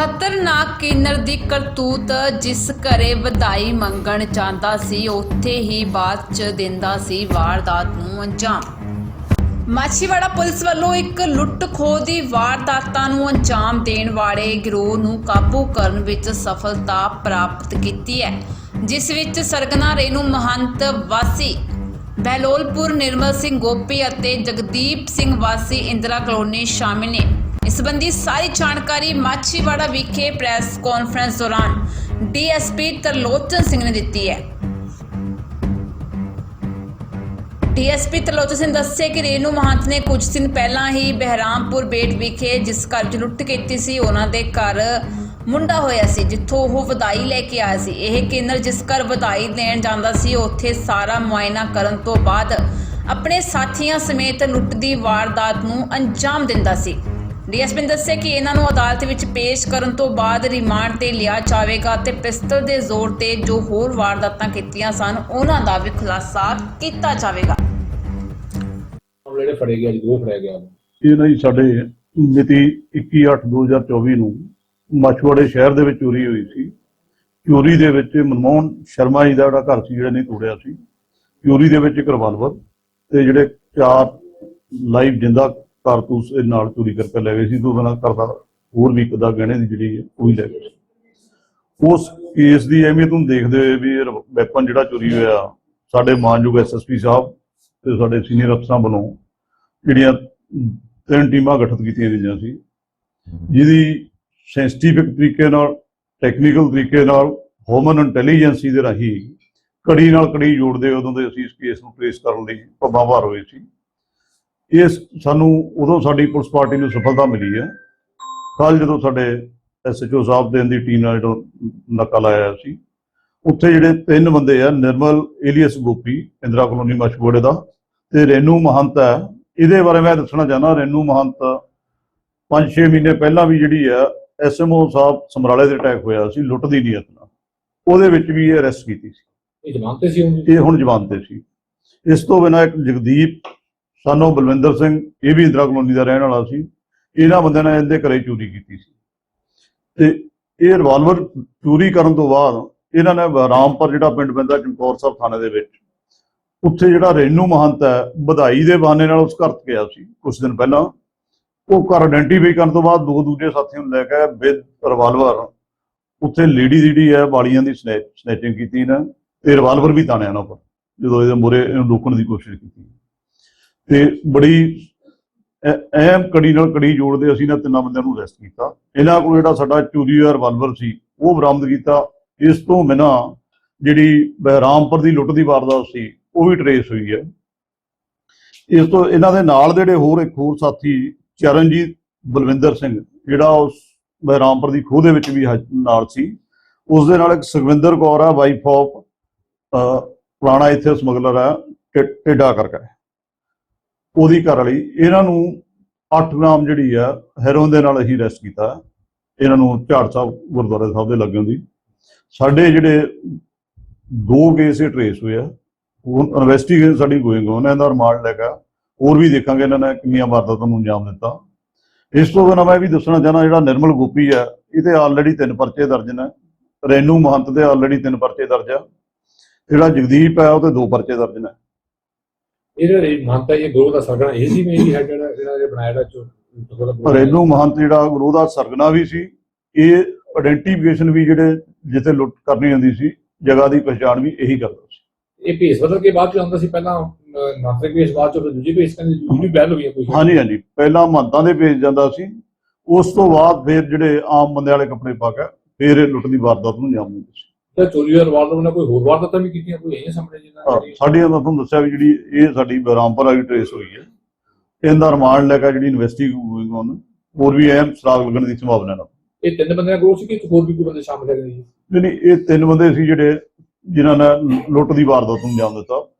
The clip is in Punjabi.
ਖਤਰਨਾਕ ਕਿੰਨਰ ਦੀ ਕਰਤੂਤ ਜਿਸ ਘਰੇ ਵਧਾਈ ਮੰਗਣ ਜਾਂਦਾ ਸੀ, ਉੱਥੇ ਹੀ ਬਾਅਦ ਚ ਦਿੰਦਾ ਸੀ ਵਾਰਦਾਤ ਨੂੰ ਅੰਜਾਮ। ਮਾਛੀਵਾੜਾ ਪੁਲਿਸ ਵੱਲੋਂ ਇੱਕ ਲੁੱਟ ਖੋਹ ਦੀ ਵਾਰਦਾਤਾਂ ਨੂੰ ਅੰਜਾਮ ਦੇਣ ਵਾਲੇ ਗਿਰੋਹ ਨੂੰ ਕਾਬੂ ਕਰਨ ਵਿੱਚ ਸਫਲਤਾ ਪ੍ਰਾਪਤ ਕੀਤੀ ਹੈ, ਜਿਸ ਵਿੱਚ ਸਰਗਨਾ ਰੇਨੂ ਮਹੰਤ ਵਾਸੀ, ਬਹਿਲੋਲਪੁਰ ਨਿਰਮਲ ਸਿੰਘ ਗੋਪੀ ਅਤੇ ਜਗਦੀਪ ਸਿੰਘ ਵਾਸੀ ਇੰਦਰਾ ਕਲੋਨੀ ਸ਼ਾਮਿਲ ਨੇ। ਇਸ ਸੰਬੰਧੀ ਸਾਰੀ ਜਾਣਕਾਰੀ ਮਾਛੀਵਾੜਾ ਵਿਖੇ ਪ੍ਰੈਸ ਕਾਨਫਰੰਸ ਦੌਰਾਨ ਡੀਐਸਪੀ ਤਰਲੋਚਨ ਸਿੰਘ ਨੇ ਦਿੱਤੀ ਹੈ। ਡੀਐਸਪੀ ਤਰਲੋਚਨ ਸਿੰਘ ਦੱਸੇ ਕਿ ਰੇਨੂ ਮਹੰਤ ਨੇ ਕੁਝ ਦਿਨ ਪਹਿਲਾਂ ਹੀ ਬਹਿਰਾਮਪੁਰ ਬੇਟ ਵਿਖੇ ਜਿਸ ਘਰ 'ਚ ਲੁੱਟ ਕੀਤੀ ਸੀ, ਉਹਨਾਂ ਦੇ ਘਰ ਮੁੰਡਾ ਹੋਇਆ ਸੀ, ਜਿੱਥੋਂ ਉਹ ਵਧਾਈ ਲੈ ਕੇ ਆਇਆ ਸੀ। ਇਹ ਕੇਂਦਰ ਜਿਸ ਘਰ ਵਧਾਈ ਦੇਣ ਜਾਂਦਾ ਸੀ, ਉੱਥੇ ਸਾਰਾ ਮੁਆਇਨਾ ਕਰਨ ਤੋਂ ਬਾਅਦ ਆਪਣੇ ਸਾਥੀਆਂ ਸਮੇਤ ਲੁੱਟ ਦੀ ਵਾਰਦਾਤ ਨੂੰ ਅੰਜਾਮ ਦਿੰਦਾ ਸੀ। ਡੀਐਸਪੀ ਨੇ ਦੱਸਿਆ ਕਿ ਇਹਨਾਂ ਨੂੰ ਅਦਾਲਤ ਵਿੱਚ ਪੇਸ਼ ਕਰਨ ਤੋਂ ਬਾਅਦ ਰਿਮਾਂਡ ਤੇ ਲਿਆ ਜਾਵੇਗਾ ਤੇ ਪਿਸਤਲ ਦੇ ਜ਼ੋਰ ਤੇ ਜੋ ਹੋਰ ਵਾਰਦਾਤਾਂ ਕੀਤੀਆਂ ਸਨ ਉਹਨਾਂ ਦਾ ਵੀ ਖੁਲਾਸਾ ਕੀਤਾ ਜਾਵੇਗਾ। ਹੁਣ ਜਿਹੜੇ ਫੜੇ ਗਿਆ ਜੀ ਉਹ ਫੜਿਆ ਗਿਆ ਇਹ ਨਾ ਜੀ ਸਾਡੇ ਮਿਤੀ 21/8/2024 ਨੂੰ ਮਛਵਾੜੇ ਸ਼ਹਿਰ ਦੇ ਵਿੱਚ ਚੋਰੀ ਹੋਈ ਸੀ। ਚੋਰੀ ਦੇ ਵਿੱਚ ਮਨਮੋਹਨ ਸ਼ਰਮਾ ਜੀ ਦਾ ਜਿਹੜਾ ਘਰ ਸੀ ਜਿਹੜਾ ਨਹੀਂ ਤੋੜਿਆ ਸੀ। ਚੋਰੀ ਦੇ ਵਿੱਚ ਇੱਕ ਰਿਵਾਲਵਰ ਤੇ ਜਿਹੜੇ ਚਾਰ ਲਾਈਵ ਜਿੰਦਾ ਕਾਰਤੂਸ ਇਹ ਨਾਲ ਚੋਰੀ ਕਰਕੇ ਲੈ ਗਏ ਸੀ, ਤੋਂ ਬਿਨਾਂ ਕਰਦਾ ਹੋਰ ਵੀ ਇੱਕ ਗਹਿਣੇ ਦੀ ਜਿਹੜੀ ਹੈ, ਉਹ ਵੀ ਲੈ ਗਏ ਉਸ ਕੇਸ ਦੀ ਅਹਿਮੀਅਤ ਨੂੰ ਦੇਖਦੇ ਹੋਏ ਵੀ ਵੈਪਨ ਜਿਹੜਾ ਚੋਰੀ ਹੋਇਆ, ਸਾਡੇ ਮਾਨਯੋਗ ਐਸਐਸਪੀ ਸਾਹਿਬ ਤੇ ਸਾਡੇ ਸੀਨੀਅਰ ਅਫਸਰਾਂ ਵੱਲੋਂ ਜਿਹੜੀਆਂ ਤਿੰਨ ਟੀਮਾਂ ਗਠਿਤ ਕੀਤੀਆਂ ਗਈਆਂ ਸੀ, ਜਿਹਦੀ ਸੈਂਸਿਟਿਵਿਕ ਤਰੀਕੇ ਨਾਲ ਟੈਕਨੀਕਲ ਤਰੀਕੇ ਨਾਲ ਹਿਊਮਨ ਇੰਟੈਲੀਜੈਂਸੀ ਦੇ ਰਾਹੀਂ ਕੜੀ ਨਾਲ ਕੜੀ ਜੋੜਦੇ ਉਦੋਂ ਦੇ ਅਸੀਂ ਇਸ ਕੇਸ ਨੂੰ ਟ੍ਰੇਸ ਕਰਨ ਲਈ ਪੱਬਾਂ ਹੋਏ ਸੀ। ਇਸ ਸਾਨੂੰ ਉਦੋਂ ਸਾਡੀ ਪੁਲਿਸ ਪਾਰਟੀ ਨੂੰ ਸਫਲਤਾ ਮਿਲੀ ਹੈ। ਕੱਲ ਜਦੋਂ ਸਾਡੇ ਐਸਐਚਓ ਸਾਹਿਬ ਦੇ ਦੀ ਟੀਮ ਨਾਲ ਜਦੋਂ ਨਾਕਾ ਲਾਇਆ ਸੀ ਉੱਥੇ ਜਿਹੜੇ ਤਿੰਨ ਬੰਦੇ ਆ ਨਿਰਮਲ ਏਲੀਅਸ ਗੋਪੀ ਇੰਦਰਾ ਕਲੋਨੀ ਮਸ਼ਹੂੜੇ ਦਾ ਤੇ ਰੇਨੂ ਮਹੰਤ ਹੈ ਇਹਦੇ ਬਾਰੇ ਮੈਂ ਦੱਸਣਾ ਚਾਹਨਾ ਰੇਨੂ ਮਹੰਤ 5-6 ਮਹੀਨੇ ਪਹਿਲਾਂ ਵੀ ਜਿਹੜੀ ਆ ਐਸਐਮਓ ਸਾਹਿਬ ਸਮਰਾਲੇ ਦੇ ਅਟੈਕ ਹੋਇਆ ਸੀ ਲੁੱਟ ਦੀ ਨੀਅਤ ਨਾਲ ਉਹਦੇ ਵਿੱਚ ਵੀ ਇਹ ਅਰੈਸਟ ਕੀਤੀ ਸੀ। ਇਹ ਜਮਾਨਤੇ ਸੀ ਹੁਣ ਇਹ ਹੁਣ ਜਵਾਨ ਤੇ ਸੀ। ਇਸ ਤੋਂ ਬਿਨਾਂ ਇੱਕ ਜਗਦੀਪ ਸਾਨੂੰ ਬਲਵਿੰਦਰ ਸਿੰਘ, ਇਹ ਵੀ ਇੰਦਰਾ ਕਲੋਨੀ ਦਾ ਰਹਿਣ ਵਾਲਾ ਸੀ, ਇਹਨਾਂ ਬੰਦਿਆਂ ਨੇ ਇਹਦੇ ਘਰੇ ਚੋਰੀ ਕੀਤੀ ਸੀ। ਤੇ ਇਹ ਰਿਵਾਲਵਰ ਚੋਰੀ ਕਰਨ ਤੋਂ ਬਾਅਦ ਇਹਨਾਂ ਨੇ ਰਾਮਪੁਰ, ਜਿਹੜਾ ਪਿੰਡ ਪੈਂਦਾ ਚਮਕੌਰ ਸਾਹਿਬ ਥਾਣੇ ਦੇ ਵਿੱਚ, ਉੱਥੇ ਜਿਹੜਾ ਰੇਨੂ ਮਹੰਤ ਹੈ, ਵਧਾਈ ਦੇ ਬਹਾਨੇ ਨਾਲ ਉਸ ਘਰ ਗਿਆ ਸੀ ਕੁਝ ਦਿਨ ਪਹਿਲਾਂ। ਉਹ ਘਰ ਆਇਡੈਂਟੀਫਾਈ ਕਰਨ ਤੋਂ ਬਾਅਦ ਦੋ ਦੂਜੇ ਸਾਥੀਆਂ ਨੂੰ ਲੈ ਕੇ ਵਿਦ ਰਿਵਾਲਵਰ ਉੱਥੇ ਲੇਡੀ ਜਿਹੜੀ ਹੈ, ਵਾਲੀਆਂ ਦੀ ਸਨੈਚਿੰਗ ਕੀਤੀ ਨਾ, ਤੇ ਰਿਵਾਲਵਰ ਵੀ ਤਾਣਿਆ ਨਾ ਉੱਪਰ, ਜਦੋਂ ਇਹਦੇ ਮੂਹਰੇ ਇਹਨੂੰ ਰੋਕਣ ਦੀ ਕੋਸ਼ਿਸ਼ ਕੀਤੀ। ਤੇ ਬੜੀ ਅਹਿਮ ਕੜੀ ਨਾਲ ਕੜੀ ਜੋੜਦੇ ਅਸੀਂ ਇਹਨਾਂ ਤਿੰਨਾਂ ਬੰਦਿਆਂ ਨੂੰ ਅਰੈਸਟ ਕੀਤਾ। ਇਹਨਾਂ ਕੋਲ ਜਿਹੜਾ ਸਾਡਾ ਚੋਰੀ ਹੋਇਆ ਰਿਵਾਲਵਰ ਸੀ, ਉਹ ਬਰਾਮਦ ਕੀਤਾ। ਇਸ ਤੋਂ ਬਿਨਾਂ ਜਿਹੜੀ ਬਹਿਰਾਮਪੁਰ ਦੀ ਲੁੱਟ ਦੀ ਵਾਰਦਾਤ ਸੀ, ਉਹ ਵੀ ਟਰੇਸ ਹੋਈ ਹੈ। ਇਸ ਤੋਂ ਇਹਨਾਂ ਦੇ ਨਾਲ ਜਿਹੜੇ ਹੋਰ ਇੱਕ ਹੋਰ ਸਾਥੀ, ਚਰਨਜੀਤ ਬਲਵਿੰਦਰ ਸਿੰਘ, ਜਿਹੜਾ ਉਸ ਬਹਿਰਾਮਪੁਰ ਦੀ ਖੋਹ ਦੇ ਵਿੱਚ ਵੀ ਹਾਜ- ਨਾਲ ਸੀ। ਉਸ ਦੇ ਨਾਲ ਇੱਕ ਸੁਖਵਿੰਦਰ ਕੌਰ ਆ ਵਾਈਫ ਆਫ ਪੁਰਾਣਾ ਇੱਥੇ ਸਮਗਲਰ ਆ ਟੇਡਾ ਟਿੱਡਾ ਕਰਕੇ ਉਹਦੀ ਘਰ ਵਾਲੀ, ਇਹਨਾਂ ਨੂੰ 8 ਗ੍ਰਾਮ ਜਿਹੜੀ ਆ ਹੈਰੋਨ ਦੇ ਨਾਲ ਅਸੀਂ ਅਰੈਸਟ ਕੀਤਾ। ਇਹਨਾਂ ਨੂੰ ਝਾੜ ਸਾਹਿਬ, ਗੁਰਦੁਆਰਾ ਸਾਹਿਬ ਦੇ ਲੱਗੇ ਦੀ। ਸਾਡੇ ਜਿਹੜੇ ਦੋ ਕੇਸ ਇਹ ਟਰੇਸ ਹੋਏ ਆ। ਹੁਣ ਇਨਵੈਸਟੀਗੇਸ਼ਨ ਸਾਡੀ ਗੋਇੰਗ ਉਹਨਾਂ ਦਾ ਰਿਮਾਂਡ ਲੈ ਕੇ। ਹੋਰ ਵੀ ਦੇਖਾਂਗੇ ਇਹਨਾਂ ਨੇ ਕਿੰਨੀਆਂ ਵਾਰਦਾਤਾਂ ਨੂੰ ਅੰਜਾਮ ਦਿੱਤਾ। ਇਸ ਤੋਂ ਬਿਨਾਂ ਮੈਂ ਇਹ ਵੀ ਦੱਸਣਾ ਚਾਹਨਾ ਜਿਹੜਾ ਨਿਰਮਲ ਗੋਪੀ ਆ ਇਹਦੇ ਆਲਰੇਡੀ ਤਿੰਨ ਪਰਚੇ ਦਰਜ ਨੇ। ਰੈਨੂ ਮਹੰਤ ਦੇ ਆਲਰੇਡੀ ਤਿੰਨ ਪਰਚੇ ਦਰਜ ਆ। ਜਿਹੜਾ ਜਗਦੀਪ ਹੈ ਉਹਦੇ ਦੋ ਪਰਚੇ ਦਰਜ ਨੇ। ਇਹਦੇ ਮਾਨਤਾ ਇਹ ਗਰੋਹ ਦਾ ਸਰਗਣਾ ਇਹ ਸੀ ਮੇਰੀ ਹੈਡ ਜਿਹੜਾ ਜਿਹੜਾ ਇਹ ਬਣਾਇਆ ਦਾ ਚੋ ਰੈਨੂ ਮਹੰਤ ਜਿਹੜਾ ਗੁਰੂ ਦਾ ਸਰਗਨਾ ਵੀ ਸੀ ਇਹ ਆਇਡੈਂਟੀਫਿਕੇਸ਼ਨ ਵੀ ਜਿਹੜੇ ਜਿੱਥੇ ਲੁੱਟ ਕਰਨੀ ਹੁੰਦੀ ਸੀ ਜਗ੍ਹਾ ਦੀ ਪਛਾਣ ਵੀ ਇਹੀ ਕਰਦਾ ਸੀ। ਇਹ ਭੇਸ ਬਦਲ ਕੇ ਬਾਅਦ ਚ ਆਉਂਦਾ ਸੀ ਪਹਿਲਾਂ ਨਾਸਰਿਕ ਭੇਸ ਬਾਅਦ ਚ ਦੂਜੀ ਭੇਸ ਕਹਿੰਦੇ ਦੂਜੀ ਬਹਿਲ ਹੋ ਗਈ ਹੈ ਕੋਈ। ਹਾਂਜੀ ਹਾਂਜੀ। ਪਹਿਲਾਂ ਮਹੰਤਾਂ ਦੇ ਭੇਜ ਜਾਂਦਾ ਸੀ ਉਸ ਤੋਂ ਬਾਅਦ ਫਿਰ ਜਿਹੜੇ ਆਮ ਬੰਦੇ ਵਾਲੇ ਕੱਪੜੇ ਪਾ ਕੇ ਫਿਰ ਇਹ ਲੁੱਟ ਦੀ ਵਾਰਦਾਤ ਨੂੰ ਅੰਜਾਮ ਦਿੰਦੇ ਸੀ। ਤੇ ਚੋਰੀ ਦਾ ਰਿਵਾਲਵਰ ਨੇ ਕੋਈ ਹੋਰ ਵਾਰਦਾਤਾਂ ਵੀ ਕੀਤੀਆਂ ਕੋਈ ਇਹ ਸਾਹਮਣੇ ਜਿਹਨਾਂ ਸਾਡੀ ਮੈਂ ਤੁਹਾਨੂੰ ਦੱਸਿਆ ਵੀ ਜਿਹੜੀ ਇਹ ਸਾਡੀ ਬਰਾਮਪੁਰ ਵਾਲੀ ਟ੍ਰੇਸ ਹੋਈ ਹੈ ਇਹਦਾ ਰਿਮਾਂਡ ਲੈ ਕੇ ਜਿਹੜੀ ਇਨਵੈਸਟੀਗੇਸ਼ਨ ਹੋਣ ਹੋਰ ਵੀ ਅਹਿਮ ਸਰਾਗ ਲੱਗਣ ਦੀ ਸੰਭਾਵਨਾ ਹੈ ਇਹ ਤਿੰਨ ਬੰਦਿਆਂ ਗਰੋਹ ਸੀ ਕਿ ਹੋਰ ਵੀ ਕੋਈ ਬੰਦੇ ਸ਼ਾਮਲ ਹੈਗੇ ਜੀ ਨਹੀਂ ਨਹੀਂ ਇਹ ਤਿੰਨ ਬੰਦੇ ਸੀ ਜਿਹੜੇ ਜਿਨ੍ਹਾਂ ਨੇ ਲੁੱਟ ਦੀ ਵਾਰਦਾਤ ਨੂੰ ਅੰਜਾਮ ਦਿੱਤਾ।